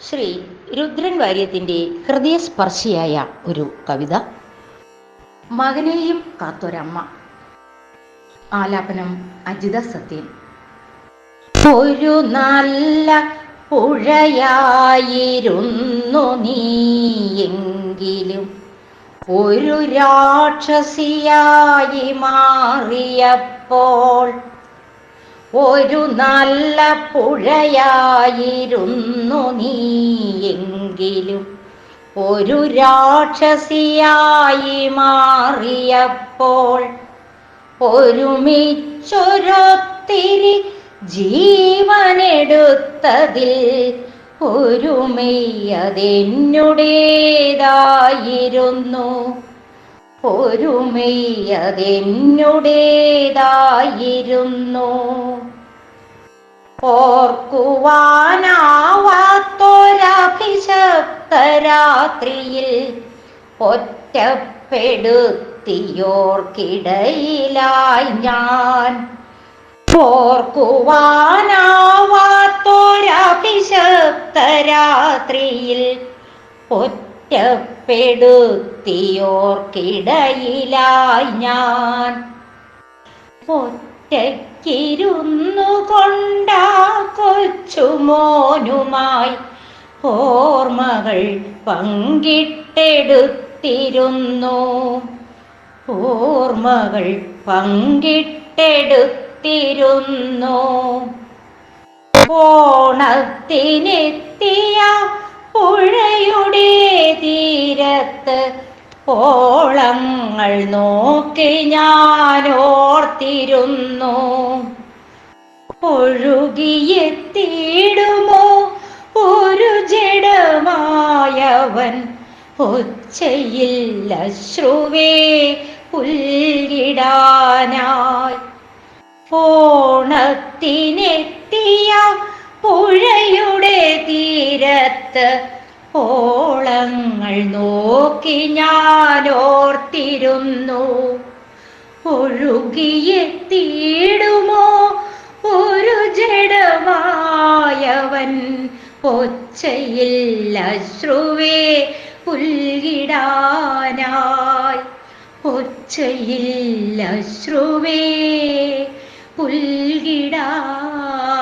ശ്രീ രുദ്രൻ വാര്യത്തിന്റെ ഹൃദയസ്പർശിയായ ഒരു കവിത. മകനെയും കാത്തൊരമ്മ. ആലാപനം അജിത സത്യൻ. ഒരു നല്ല പുഴയായിരുന്നു നീയെങ്കിലും ഒരു രാക്ഷസിയായി മാറിയപ്പോൾ ഒരു നല്ല പുഴയായിരുന്നു നീയെങ്കിലും ഒരു രാക്ഷസിയായി മാറിയപ്പോൾ ഒരുമിച്ചൊരൊത്തിരി ജീവനെടുത്തതിൽ ഒരുമയ്യതെന്നുടേതായിരുന്നു. ഒരുമയ്യതെന്നുടേതായിരുന്നു. ഓർക്കുവാനാവാത്തൊരഭിശപ്ത രാത്രിയിൽ ഒറ്റപ്പെടുത്തിയോർക്കിടയിലായി ഞാൻ. ഓർക്കുവാനാവാത്തോരാഭിശക്തരാത്രിയിൽ ഒറ്റപ്പെടുത്തിയോർക്കിടയിലായി ഞാൻ. ഒറ്റയ്ക്കിരുന്നു കൊണ്ടാ കൊച്ചുമോനുമായി ഓർമ്മകൾ പങ്കിട്ടെടുത്തിരുന്നു. ഓർമ്മകൾ പങ്കിട്ടെടുത്തിരുന്നു. ഓണത്തിനെത്തിയ പുഴയുടെ തീരത്ത് ഓളങ്ങൾ നോക്കി ഞാൻ ഓർത്തിരുന്നു ഒഴുകിയെത്തിയിടുമോ ഒരു ജഡമായവൻ? ഒച്ചയിൽ അശ്രുവേ പുൽകിടാനായി. ഓണത്തിനെത്തിയ പുഴയുടെ തീരത്ത് ഓളങ്ങൾ നോക്കി ഞാൻ ഓർത്തിരുന്നു ഒഴുകിയെത്തിയിടുമോ ഒരു ജഡമായവൻ? പൊച്ചയിൽ അശ്രുവേ പുൽകിടാനായി. പൊച്ചയിൽ അശ്രുവേ പുൽകിടാനായി.